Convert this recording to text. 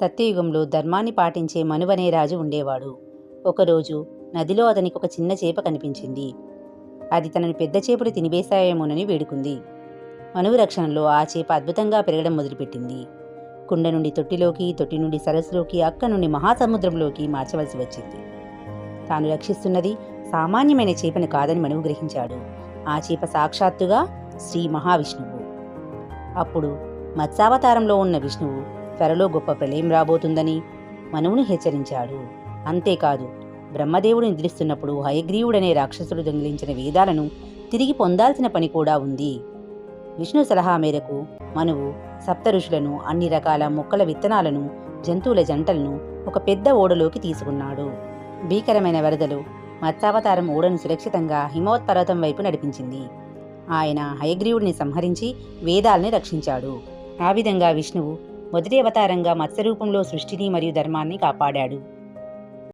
సత్యయుగంలో ధర్మాన్ని పాటించే మనువనే రాజు ఉండేవాడు. ఒకరోజు నదిలో అతనికి ఒక చిన్న చేప కనిపించింది. అది తనని పెద్ద చేపలు తినివేశాయేమోనని వేడుకుంది. మనువు రక్షణలో ఆ చేప అద్భుతంగా పెరగడం మొదలుపెట్టింది. కుండ నుండి తొట్టిలోకి తొట్టి నుండి సరస్సులోకి అక్క నుండి మహాసముద్రంలోకి మార్చవలసి వచ్చింది. తాను రక్షిస్తున్నది సామాన్యమైన చేపను కాదని మనువు గ్రహించాడు. ఆ చేప సాక్షాత్తుగా శ్రీ మహావిష్ణువు. అప్పుడు మత్స్యావతారంలో ఉన్న విష్ణువు త్వరలో గొప్ప ప్రళయం రాబోతుందని మనువుని హెచ్చరించాడు. అంతేకాదు బ్రహ్మదేవుడు నిద్రిస్తున్నప్పుడు హయగ్రీవుడనే రాక్షసుడు దొంగిలించిన వేదాలను తిరిగి పొందాల్సిన పని కూడా ఉంది. విష్ణు సలహా మేరకు మనువు సప్త ఋషులను అన్ని రకాల మొక్కల విత్తనాలను జంతువుల జంటలను ఒక పెద్ద ఓడలోకి తీసుకున్నాడు. భీకరమైన వరదలు మత్స్యావతారం ఓడను సురక్షితంగా హిమవత్పర్వతం వైపు నడిపించింది. ఆయన హయగ్రీవుడిని సంహరించి వేదాల్ని రక్షించాడు. ఆ విధంగా విష్ణువు మొదటి అవతారంగా మత్స్య రూపంలో సృష్టిని మరియు ధర్మాన్ని కాపాడాడు.